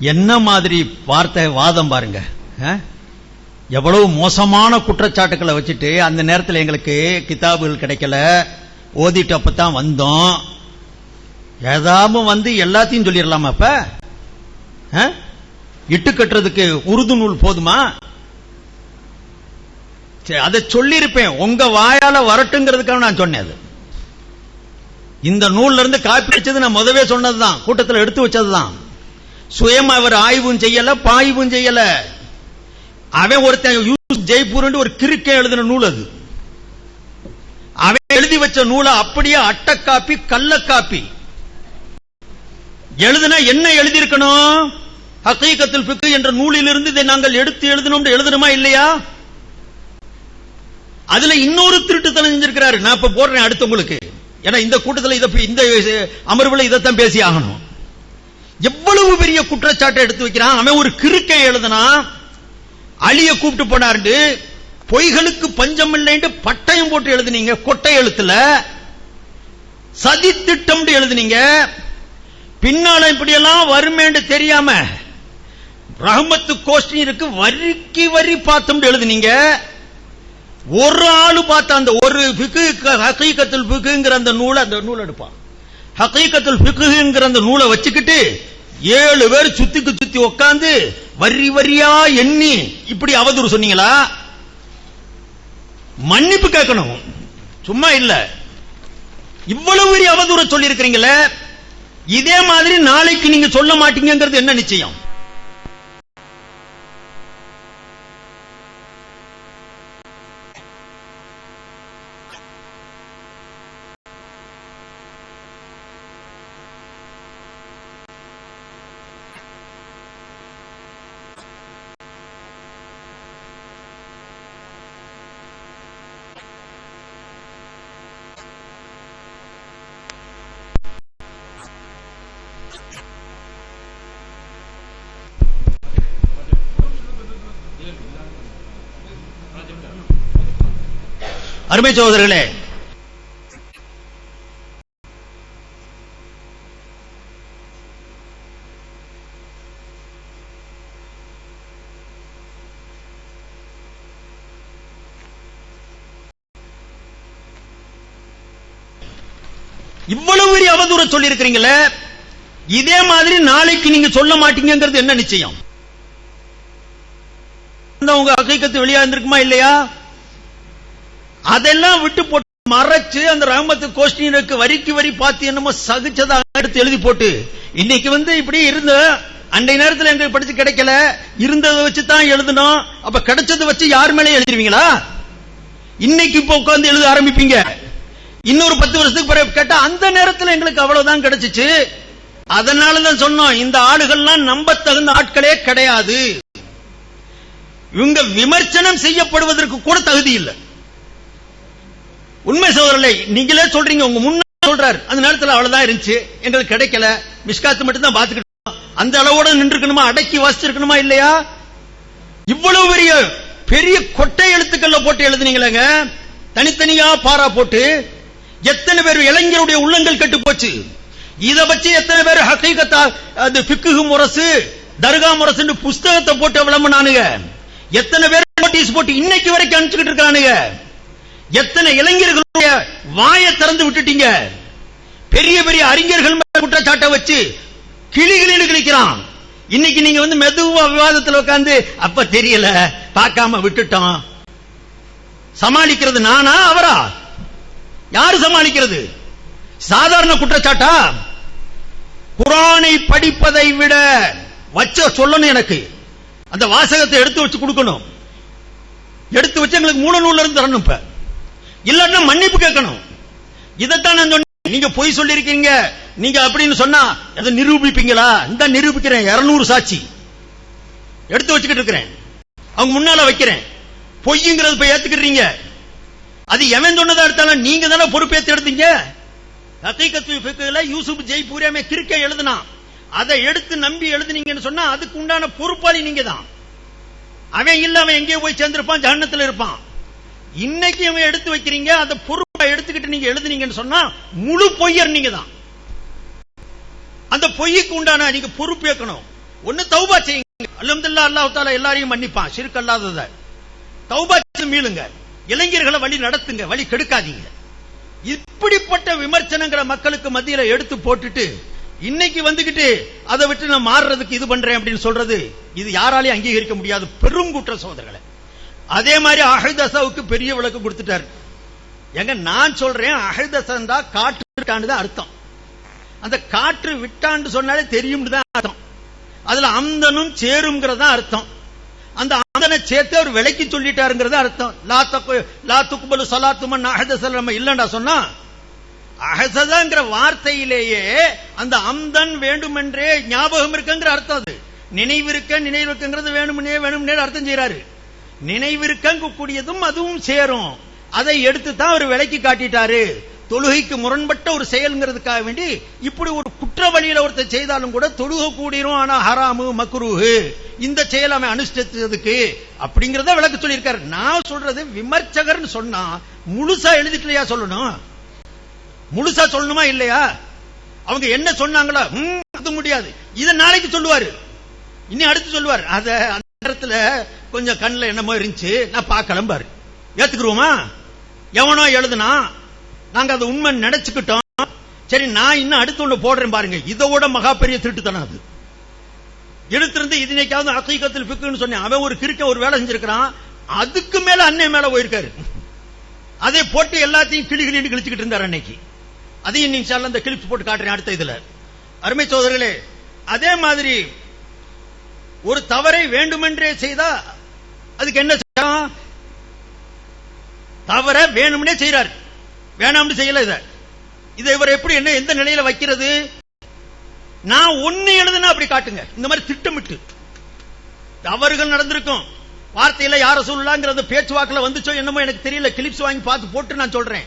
என்ன மாதிரி வார்த்தை வாதம் பாருங்க. ஆ? எவ்வளவு மோசமான குற்றச்சாட்டுக்களை வச்சுட்டு அந்த நேரத்தில் எங்களுக்கு கிதாபுகள் கிடைக்கல. ஓதிட்டு தான் வந்தோம். ஏதாவது வந்து எல்லாத்தையும் சொல்லிடலாமா அப்ப? ஆ? இட்டு கட்டுறதுக்கு உருது நூல் போதுமா? சரி, அதை சொல்லியிருப்பேன். உங்க வாயால வரட்டுங்கிறதுக்காக நான் சொன்னேன் அது. இந்த நூல்ல இருந்து காப்பி அடிச்சது நான் முதவே சொன்னதுதான். கூட்டத்தில் எடுத்து வச்சதுதான். சுயமா அவர் ஆய்வும் செய்யல பாய்வும் செய்யல. அவன் ஒருத்தன் ஜெய்ப்பூர் ஒரு கிறுக்கன் எழுதின நூல் அது. அவன் எழுதி வச்ச நூலை அப்படியே அட்டை காப்பி கள்ள காப்பி எழுதுனா என்ன எழுதியிருக்கணும்? ஹக்கீகத்தில் பிக்கு என்ற நூலிலிருந்து இதை நாங்கள் எடுத்து எழுதணும் எழுதணுமா இல்லையா? அதுல இன்னொரு திருட்டுத்தனம் செஞ்சிருக்கிறாரு. நான் இப்ப போடுறேன் அடுத்து உங்களுக்கு. ஏன்னா இந்த கூட்டத்தில் இதை இந்த அமர்வுல இதைத்தான் பேசி ஆகணும் எவ்வளவு பெரிய குற்றச்சாட்டை எடுத்து வைக்கிறான்? அவன் ஒரு கிறுக்கை எழுதுனா அழிய கூப்பிட்டு போனாரு பொய்களுக்கு பஞ்சம் இல்லைன்னு பட்டயம் போட்டு எழுதுனீங்க கொட்டை எழுத்துல. சதி திட்டம் எழுதுனீங்க. பின்னால இப்படியெல்லாம் வருமேன்னு தெரியாம ரஹமத்து கோஷ்டினருக்கு வரிக்கு வரி பார்த்தோம் எழுதுனீங்க. ஒரு ஆளு பார்த்த அந்த ஒரு பிக்கு ஹக்கீகத்துல் பிக்குங்கிற அந்த நூலை அந்த நூல் எடுப்பான். ஹக்கீகத்துல் பிக்குங்கிற அந்த நூலை வச்சுக்கிட்டு ஏழு பேர் சுத்திக்கு சுத்தி உட்காந்து வரி வரியா எண்ணி இப்படி அவதூறு சொன்னீங்களா? மன்னிப்பு கேட்கணும். சும்மா இல்ல. இவ்வளவு பெரிய அவதூறு சொல்லி இருக்கிறீங்களே இதே மாதிரி நாளைக்கு நீங்க சொல்ல மாட்டீங்கிறது என்ன நிச்சயம்? அருமை சகோதரர்களே இவ்வளவு பெரிய அவதூற சொல்லியிருக்கிறீங்களே இதே மாதிரி நாளைக்கு நீங்க சொல்ல மாட்டீங்கிறது என்ன நிச்சயம்? உங்க அகைக்கத்து வெளியா இருந்திருக்குமா இல்லையா? அதெல்லாம் விட்டு போட்டு மறைச்சு அந்த ரஹமத்து கோஷ்டினருக்கு வரிக்கு வரி பார்த்து என்னமோ சகிச்சதாக எடுத்து எழுதி போட்டு இன்னைக்கு வந்து இப்படி இருந்த அண்டை நேரத்தில் எங்களுக்கு படிச்சு கிடைக்கல இருந்ததை வச்சு தான் எழுதணும் அப்ப கிடைச்சதை வச்சு யார் மேலே எழுதிருவீங்களா? இன்னைக்கு இப்ப உட்கார்ந்து எழுத ஆரம்பிப்பீங்க. இன்னொரு பத்து வருஷத்துக்கு பிறகு கேட்டா அந்த நேரத்தில் எங்களுக்கு அவ்வளவுதான் கிடைச்சிச்சு. அதனால தான் சொன்னோம் இந்த ஆளுகள்லாம் நம்ப தகுந்த ஆட்களே கிடையாது. இவங்க விமர்சனம் செய்யப்படுவதற்கு கூட தகுதி இல்லை. உண்மை சோதரலை நீங்களே சொல்றீங்க உங்க முன்ன சொல்றாரு. அந்த நேரத்தில் அவ்வளவுதான் இருந்துச்சு. எங்களுக்கு கிடைக்கல. மிஸ்காத்து மட்டும் தான் பாத்துக்கிட்டோம் அந்த அளவோட நின்றுக்கணுமா அடக்கி வாசிச்சிருக்கணுமா இல்லையா? இவ்வளவு பெரிய பெரிய கொட்டை எழுத்துக்கள்ல போட்டு எழுதுனீங்களங்க. தனித்தனியா பாரா போட்டு எத்தனை பேர் இளைஞருடைய உள்ளங்கள் கெட்டு போச்சு. இதை வச்சு எத்தனை பேர் ஹக்கீகத்தா அது பிக்குகு முரசு தர்கா முரசுன்னு புஸ்தகத்தை போட்டு விளம்பினானுங்க. எத்தனை பேர் நோட்டீஸ் போட்டு இன்னைக்கு வரைக்கும் அனுப்பிச்சுக்கிட்டு இருக்கானுங்க. எத்தனை இளைஞர்களுடைய வாயை திறந்து விட்டுட்டீங்க? பெரிய பெரிய அறிஞர்கள் குற்றச்சாட்டை வச்சு கிளிகளின்னு கிழிக்கிறான் இன்னைக்கு நீங்க வந்து மெதுவா விவாதத்தில் உட்கார்ந்து அப்ப தெரியல பார்க்காம விட்டுட்டோம். சமாளிக்கிறது நானா அவரா? யாரு சமாளிக்கிறது? சாதாரண குற்றச்சாட்டா? குரானை படிப்பதை விட வச்ச சொல்லணும் எனக்கு. அந்த வாசகத்தை எடுத்து வச்சு கொடுக்கணும். எடுத்து வச்சு எங்களுக்கு மூல நூல்ல இருந்து தரணும் இப்ப. இல்லன்னா மன்னிப்பு கேட்கணும். இதைத்தான் நான் சொன்னேன் நீங்க பொய் சொல்லியிருக்கீங்க. நீங்க அப்படின்னு சொன்னா அதை நிரூபிப்பீங்களா? இந்த நிரூபிக்கிறேன் இருநூறு சாட்சி. எடுத்து வச்சுக்கிட்டு இருக்கிறேன். அவங்க முன்னால வைக்கிறேன். பொய்ங்கிறது போய் ஏத்துக்கிறீங்க அது எவன் சொன்னதா எடுத்தாலும் நீங்க தானே பொறுப்பேற்று எடுத்தீங்க. யூசுப் ஜெய்பூரியாமே கிறுக்க எழுதுனா அதை எடுத்து நம்பி எழுதுனீங்கன்னு சொன்னா அதுக்கு உண்டான பொறுப்பாளி நீங்க தான் அவன் இல்ல அவன் எங்கேயோ போய் சேர்ந்திருப்பான் ஜன்னத்தில் இருப்பான். இன்னைக்கு அவன் எடுத்து வைக்கிறீங்க அந்த பொறுப்பை எடுத்துக்கிட்டு நீங்க எழுதுனீங்கன்னு சொன்னா முழு பொய்யர் நீங்க தான். அந்த பொய்யுக்கு உண்டான நீங்க பொறுப்பேற்கணும் ஒண்ணு தௌபா செய்யுங்க. அலமதுல்லா அல்லாஹ் தாலா எல்லாரையும் மன்னிப்பான். ஷிர்க் அல்லாதத. தௌபா மீளுங்க. இளைஞர்களை வழி நடத்துங்க வழி கெடுக்காதீங்க. இப்படிப்பட்ட விமர்சனங்களை மக்களுக்கு மத்தியில எடுத்து போட்டுட்டு இன்னைக்கு வந்துகிட்டு அதை விட்டு நான் மாறுறதுக்கு இது பண்றேன் அப்படின்னு சொல்றது இது யாராலையும் அங்கீகரிக்க முடியாது. பெரும் குற்ற சோதர்களை அதே மாதிரி அஹதசாவுக்கு பெரிய விளக்கு கொடுத்துட்டாரு. எங்க நான் சொல்றேன் அஹதசன் தான் காற்று விட்டான்னு தான் அர்த்தம். அந்த காற்று விட்டான்னு சொன்னாலே தெரியும் தான் அர்த்தம். அதுல அந்தனும் சேருங்கிறது தான் அர்த்தம். அந்த அந்தனை சேர்த்து அவர் விலைக்கு சொல்லிட்டாருங்கிறது அர்த்தம். லா தக்கு லா துக்குபலு சலாத்துமன் அஹதசல் நம்ம இல்லைண்டா சொன்னா அகசதாங்கிற வார்த்தையிலேயே அந்த அம்தன் வேண்டுமென்றே ஞாபகம் இருக்குங்கிற அர்த்தம் அது. நினைவிருக்க நினைவிருக்குங்கிறது வேணும்னே வேணும்னே அர்த்தம் செய்யறாரு நினைவிருக்கங்க கூடியதும் அதுவும் சேரும். அதை எடுத்து தான் அவர் விலைக்கு காட்டிட்டாரு. தொழுகைக்கு முரண்பட்ட ஒரு செயல்ங்கிறதுக்காக வேண்டி இப்படி ஒரு குற்ற வழியில ஒருத்தர் செய்தாலும் கூட தொழுக கூடிரும் ஆனா ஹராமு மக்ரூஹு. இந்த செயல் அவன் அனுஷ்டித்ததுக்கு அப்படிங்கறத விளக்கு சொல்லியிருக்காரு. நான் சொல்றது விமர்சகர்னு சொன்னா முழுசா எழுதிட்டுலையா சொல்லணும்? முழுசா சொல்லணுமா இல்லையா? அவங்க என்ன சொன்னாங்களா அது முடியாது. இதை நாளைக்கு சொல்லுவாரு. இனி அடுத்து சொல்லுவார். அத அந்த நேரத்துல கொஞ்சம் கண்ணுல என்னமோ இருந்துச்சு. நான் பார்க்கலாம் பாரு. ஏத்துக்குருவோமா எவனோ எழுதுனா நாங்க அதை உண்மை நினைச்சுக்கிட்டோம். சரி நான் இன்னும் அடுத்து ஒண்ணு போடுறேன் பாருங்க. இதோட மகா பெரிய திருட்டுத்தனம் அது. எடுத்திருந்து இதனைக்காவது அசைக்கத்தில் பிக்குன்னு சொன்னேன். அவன் ஒரு கிறுக்க ஒரு வேலை செஞ்சிருக்கிறான். அதுக்கு மேல அன்னை மேல போயிருக்காரு. அதை போட்டு எல்லாத்தையும் கிளி கிளின்னு கிழிச்சுக்கிட்டு இருந்தார் அன்னைக்கு. அதையும் நீங்க சார்ல அந்த கிளிப்ஸ் போட்டு காட்டுறேன் அடுத்த இதுல. அருமை சோதரர்களே அதே மாதிரி ஒரு தவறை வேண்டுமென்றே செய்தா அதுக்கு என்ன செய்யலாம் தவற வேணும்னே செய்யறாரு வேணாம்னு செய்யல இத. இதை இவர் எப்படி என்ன எந்த நிலையில வைக்கிறது? நான் ஒண்ணு எழுதுனா அப்படி காட்டுங்க. இந்த மாதிரி திட்டமிட்டு. தவறுகள் நடந்திருக்கும். வார்த்தையில யார சொல்லலாங்கிறது பேச்சுவாக்கில் வந்துச்சோ என்னமோ எனக்கு தெரியல. கிளிப்ஸ் வாங்கி பார்த்து போட்டு நான் சொல்றேன்.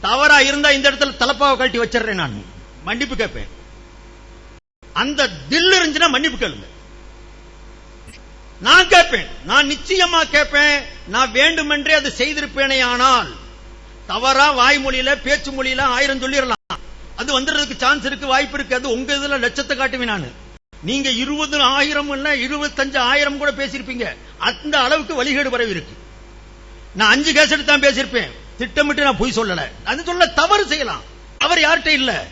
தவறா இருந்தா இந்த இடத்துல தலப்பாவை கழட்டி வச்சிடறேன் நான். மன்னிப்பு கேட்பேன். அந்த தில் இருந்துச்சுன்னா மன்னிப்பு கேளுங்க. நான் கேட்பேன். நான் நிச்சயமா கேட்பேன். நான் வேண்டுமென்றே அது செய்திருப்பேனே ஆனால் தவறா வாய்மொழியில பேச்சு மொழியில ஆயிரம் சொல்லிடலாம். அது வந்துடுறதுக்கு சான்ஸ் இருக்கு வாய்ப்பு இருக்கு. அது உங்க இதுல லட்சத்தை காட்டுவேன் நான். நீங்க இருபது ஆயிரம் இல்ல இருபத்தஞ்சு ஆயிரம் கூட பேசியிருப்பீங்க. அந்த அளவுக்கு வழிகேடு பரவி இருக்கு. நான் அஞ்சு கேஸ் எடுத்து தான் பேசியிருப்பேன். திட்டமிட்டு நான் பொய் சொல்லல. அது சொல்ல தவறு செய்யலாம். அவர் யார்கிட்ட இல்ல.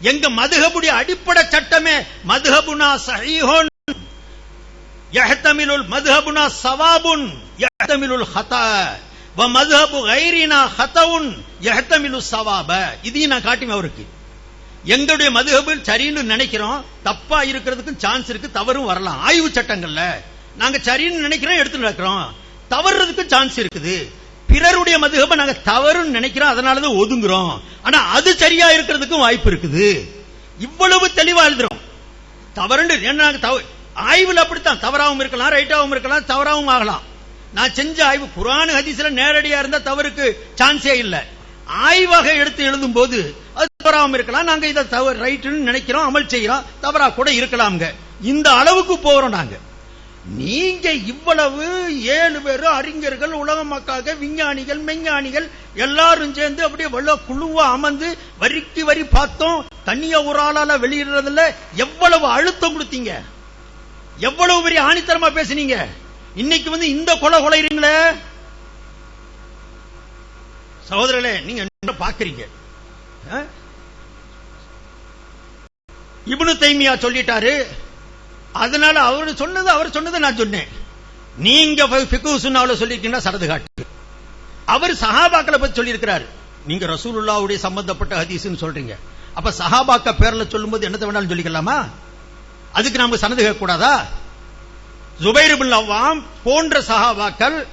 எங்க மதுகபுடைய அடிப்படை சட்டமே மதுகபுனா சஹீஹுன் யஹ்தமிலுல் மதுஹபுனா சவாபுன் யஹ்தமிலுல் ஹதா வ மதுஹபு கைரினா ஹதவுன் யஹ்தமிலு சவாப இதையும் நான் காட்டுவேன் அவருக்கு. எங்களுடைய மதுஹபு சரின்னு நினைக்கிறோம். தப்பா இருக்கிறதுக்கும் சான்ஸ் இருக்கு தவறும் வரலாம். ஆய்வு சட்டங்கள்ல நாங்க சரின்னு நினைக்கிறோம் எடுத்து நடக்கிறோம். தவறுறதுக்கு சான்ஸ் இருக்குது. பிறருடைய மதுஹப நாங்க தவறுன்னு நினைக்கிறோம் அதனாலதான் ஒதுங்குறோம். ஆனா அது சரியா இருக்கிறதுக்கும் வாய்ப்பு இருக்குது. இவ்வளவு தெளிவா எழுதுறோம். தவறுன்னு என்ன நாங்க ஆய்வில் அப்படித்தான். தவறாகவும் இருக்கலாம் ரைட்டாகவும் இருக்கலாம் தவறாகவும் ஆகலாம். நான் செஞ்ச ஆய்வு புராண ஹதீஸ்ல நேரடியா இருந்தா தவறுக்கு சான்ஸே இல்லை. ஆய்வாக எடுத்து எழுதும் போது அது தவறாகவும் இருக்கலாம். நாங்க இதை தவறு ரைட்டுன்னு நினைக்கிறோம் அமல் செய்யறோம் தவறா கூட இருக்கலாம்ங்க. இந்த அளவுக்கு போறோம் நாங்க. நீங்க இவ்வளவு ஏழு பேரும் அறிஞர்கள் உலக மக்காக விஞ்ஞானிகள் மெஞ்ஞானிகள் எல்லாரும் சேர்ந்து அப்படியே வெள்ள குழுவா அமர்ந்து வரிக்கு வரி பார்த்தோம். தனியா ஒரு ஆளால வெளியிடுறதுல எவ்வளவு அழுத்தம் கொடுத்தீங்க? எவ்வளவு பெரிய ஆணித்தரமா பேசுனீங்க? இன்னைக்கு வந்து இந்த கொலை கொலைறீங்களே? சகோதரர்களே நீங்க என்ன பாக்குறீங்க இவனு தைமியா சொல்லிட்டாரு. அதனால அவர் சொன்னது அவர் சொன்னதை நான் சொன்னேன். நீங்க ஃபிக்கு சுன்னாவுல சொல்லிருக்கீங்கன்னா சரது காட்டு. அவர் சஹாபாக்களை பத்தி சொல்லியிருக்கிறார். நீங்க ரசூலுல்லாவுடைய சம்பந்தப்பட்ட ஹதீஸ்ன்னு சொல்றீங்க. அப்ப சஹாபாக்க பேர்ல சொல்லும்போது என்னத்தை வேணாலும் சொல்லிக்கலாமா? அதுக்கு நாம சனது கேட்க கூடாதா அவ்வாம் போன்ற சகாபாக்கள்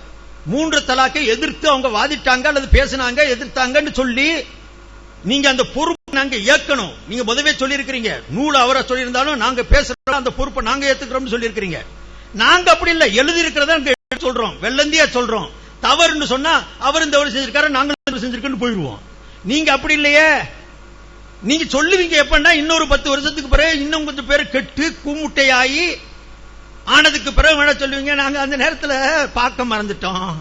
மூன்று தலாக்கை எதிர்த்து அவங்க வாதிட்டாங்க அல்லது பேசினாங்க எதிர்த்தாங்கன்னு சொல்லி நீங்க அந்த பொறுப்பு நாங்க ஏற்கணும். நீங்க முதவே சொல்லியிருக்கிறீங்க. நூல் அவரை சொல்லியிருந்தாலும் நாங்க பேசுறோம் அந்த பொறுப்பை நாங்க ஏத்துக்கிறோம்னு சொல்லியிருக்கிறீங்க. நாங்க அப்படி இல்ல எழுதி இருக்கிறத சொல்றோம் வெள்ளந்தியா சொல்றோம். தவறுன்னு சொன்னா அவர் இந்த தவறு செஞ்சிருக்காரு நாங்களும் செஞ்சிருக்கோம்னு போயிடுவோம் நீங்க அப்படி இல்லையே. நீங்க சொல்லுவீங்க எப்பன்னா இன்னொரு பத்து வருஷத்துக்கு பிறகு இன்னும் கொஞ்சம் பேர் கெட்டு கூமுட்டையாகி ஆனதுக்கு பிறகு வேணா சொல்லுவீங்க நாங்க அந்த நேரத்துல பார்க்க மறந்துட்டோம்.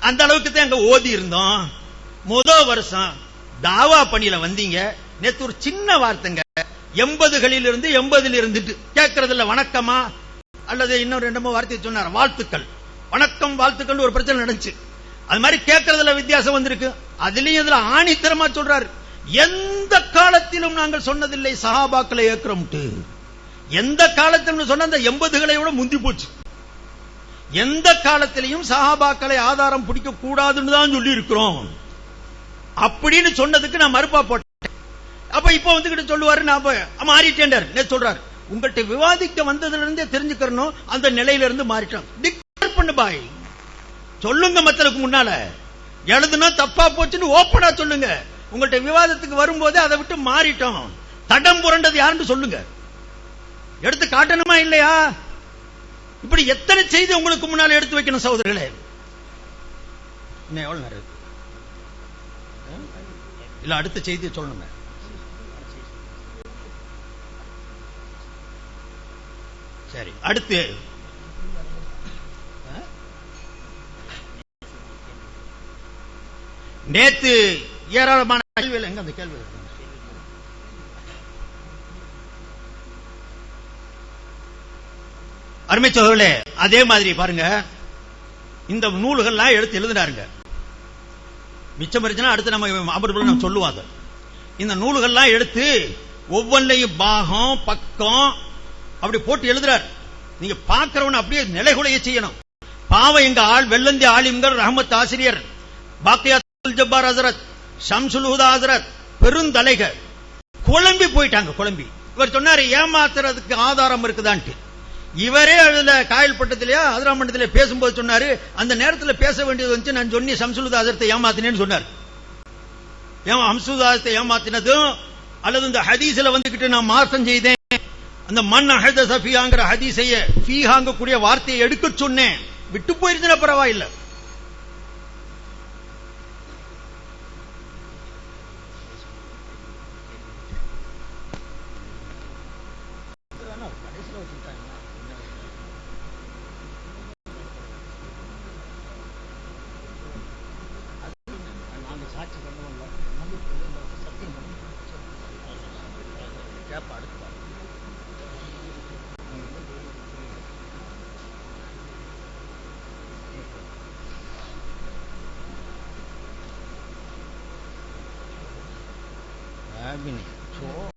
அந்த அளவுக்கு தான் அங்க ஓதி இருந்தோம். முத வருஷம் தாவா பணியில வந்தீங்க. நேத்து ஒரு சின்ன வார்த்தைங்க. எண்பதுகளில் இருந்து எண்பதில் இருந்துட்டு கேட்கறதுல வணக்கமா? அல்லது இன்னொரு ரெண்டு வார்த்தை சொன்னார் வாழ்த்துக்கள். வணக்கம் வாழ்த்துக்கள் ஒரு பிரச்சனை நடந்துச்சு. அது மாதிரி கேட்கறதுல வித்தியாசம் வந்திருக்கு. அதுலயும் இதுல ஆணித்தரமா சொல்றாரு. எந்த எந்த காலத்திலும் நாங்கள் சொன்னதில்லை சஹாபாக்களை ஏற்கிறோம் எந்த காலத்திலும் சொன்ன அந்த எண்பதுகளை விட முந்தி போச்சு. எந்த காலத்திலையும் சஹாபாக்களை ஆதாரம் பிடிக்க கூடாதுன்னு தான் சொல்லி இருக்கிறோம் அப்படின்னு சொன்னதுக்கு நான் மறுப்பா போட்டேன். அப்ப இப்ப வந்துகிட்டு சொல்லுவாரு நான் மாறிட்டேன் சொல்றாரு? உங்கள்கிட்ட விவாதிக்க வந்ததுல இருந்தே தெரிஞ்சுக்கிறனும் அந்த நிலையில இருந்து மாறிட்டோம். டிக்ளேர் பண்ணு பாய். சொல்லுங்க மத்தலுக்கு முன்னால. எழுதுனா தப்பா போச்சுன்னு ஓப்பனா சொல்லுங்க. உங்கள்ட்ட விவாதத்துக்கு வரும்போதே அதை விட்டு மாறிட்டோம். தடம் புரண்டது யாருன்னு சொல்லுங்க. எடுத்து காட்டணுமா இல்லையா? இப்படி எத்தனை செய்தி உங்களுக்கு முன்னால் எடுத்து வைக்கணும் சகோதரர்களே? இன்னும் எவ்வளவு நேரம் இல்ல அடுத்த செய்தியை சொல்லணுமே. சரி அடுத்து. நேத்து ஏராளமான கேள்விகள் எங்க அந்த கேள்வி அருமை சோழர்களே அதே மாதிரி பாருங்க. இந்த நூல்கள்லாம் எடுத்து எழுதினாருங்க. மிச்சம் இருந்துச்சுன்னா அடுத்து நம்ம அமர்வு நம்ம சொல்லுவோம் அதை இந்த நூல்கள்லாம் எடுத்து ஒவ்வொன்றையும் பாகம் பக்கம் அப்படி போட்டு எழுதுறாரு. நீங்க பார்க்கிறவன அப்படியே நிலைகுலைய செய்யணும். பாவம் எங்க ஆள் வெள்ளந்தி ஆலிம்கள் ரஹமத் ஆசிரியர் பாக்கியா ஜப்பார் ஹசரத் ஷம்சுல் ஹுதா பெருந்தலைகள். குழம்பி போயிட்டாங்க குழம்பி. இவர் சொன்னாரு ஏமாத்துறதுக்கு ஆதாரம் இருக்குதான்ட்டு. இவரே அதுல காயல் பட்டத்திலேயே அதிராமண்டத்திலே பேசும்போது சொன்னாரு அந்த நேரத்துல பேச வேண்டியது வந்து நான் சொன்னி சம்சுலுதாசரத்தை ஏமாத்தினேன்னு சொன்னார். ஏன் ஹம்சுதாசத்தை ஏமாத்தினதும் அல்லது இந்த ஹதீஸ்ல வந்துகிட்டு நான் மாசம் செய்தேன். அந்த மண் அஹத சஃபியாங்கிற ஹதீஸைய ஃபீஹாங்கக்கூடிய வார்த்தையை எடுக்க சொன்னேன். விட்டு போயிருந்தா பரவாயில்லை.